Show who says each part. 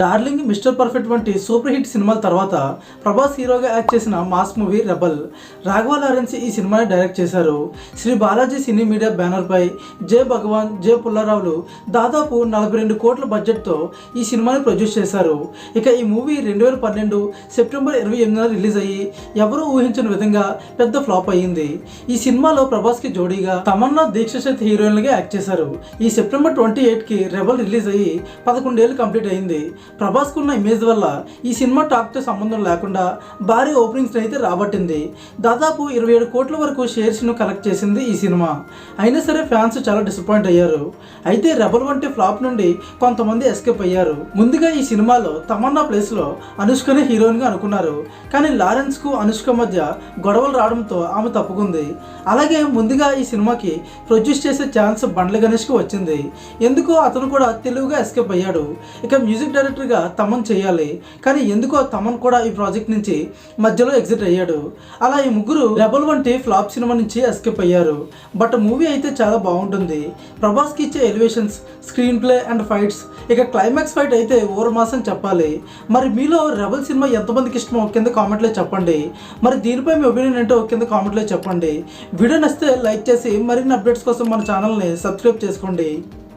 Speaker 1: Darling mister perfect వంటి super hit సినిమాల తర్వాత ప్రభాస్ హీరోగా యాక్ట్ చేసిన mass movie Rebel. Raghava Lawrence ఈ సినిమాని డైరెక్ట్ చేశారు. శ్రీ బాలాజీ సినీ మీడియా బ్యానర్పై జే భగవాన్ జే పుల్లారావులు దాదాపు నలభై రెండు కోట్ల బడ్జెట్తో ఈ సినిమాని ప్రొడ్యూస్ చేశారు. ఇక ఈ మూవీ రెండు వేల పన్నెండు సెప్టెంబర్ ఇరవై ఎనిమిదిన రిలీజ్ అయ్యి ఎవరూ ఊహించిన విధంగా పెద్ద ఫ్లాప్ అయ్యింది. ఈ సినిమాలో ప్రభాస్కి జోడీగా తమన్నా దీక్షశత్ హీరోయిన్లుగా యాక్ట్ చేశారు. ఈ సెప్టెంబర్ ట్వంటీ ఎయిట్కి రెబల్ రిలీజ్ అయ్యి పదకొండేళ్ళు కంప్లీట్ అయింది ప్రభాస్కు ఉన్న ఇమేజ్ వల్ల ఈ సినిమా టాక్తో సంబంధం లేకుండా భారీ ఓపెనింగ్స్ని అయితే రాబట్టింది. దాదాపు ఇరవై ఏడు కోట్ల వరకు షేర్స్ను కలెక్ట్ చేసింది ఈ సినిమా. అయినా సరే ఫ్యాన్స్ చాలా డిసప్పాయింట్ అయ్యారు. అయితే రెబల్ వంటి ఫ్లాప్ నుండి కొంతమంది ఎస్కేప్ అయ్యారు. ముందుగా ఈ సినిమాలో తమన్నా ప్లేస్లో అనుష్కనే హీరోయిన్గా అనుకున్నారు. కానీ లారెన్స్కు అనుష్క మధ్య గొడవలు రావడంతో ఆమె తప్పుకుంది. అలాగే ముందుగా ఈ సినిమాకి ప్రొడ్యూస్ చేసే ఛాన్స్ బండ్ల గణేష్కి వచ్చింది. ఎందుకో అతను కూడా తెలుగుగా ఎస్కేప్ అయ్యాడు. ఇక మ్యూజిక్ డైరెక్టర్గా తమన్ చేయాలి. కానీ ఎందుకో తమన్ కూడా ఈ ప్రాజెక్ట్ నుంచి మధ్యలో ఎగ్జిట్ అయ్యాడు. అలా ఈ ముగ్గురు రెబల్ వంటి ఫ్లాప్ సినిమా నుంచి ఎస్కేప్ అయ్యారు. బట్ మూవీ అయితే చాలా బాగుంటుంది. ప్రభాస్కి ఇచ్చే elevations screen play and fights ఇక క్లైమాక్స్ ఫైట్ అయితే ఓవర్ మాసం చెప్పాలి. మరి మీలో రెబల్ సినిమా ఎంతమందికి ఇష్టమో కింద కామెంట్లో చెప్పండి. మరి దీనిపై మీ ఒపీనియన్ ఏంటో కింద కామెంట్లో చెప్పండి. వీడియో నచ్చితే లైక్ చేసి మరిన్ని అప్డేట్స్ కోసం మన ఛానల్ని సబ్స్క్రైబ్ చేసుకోండి.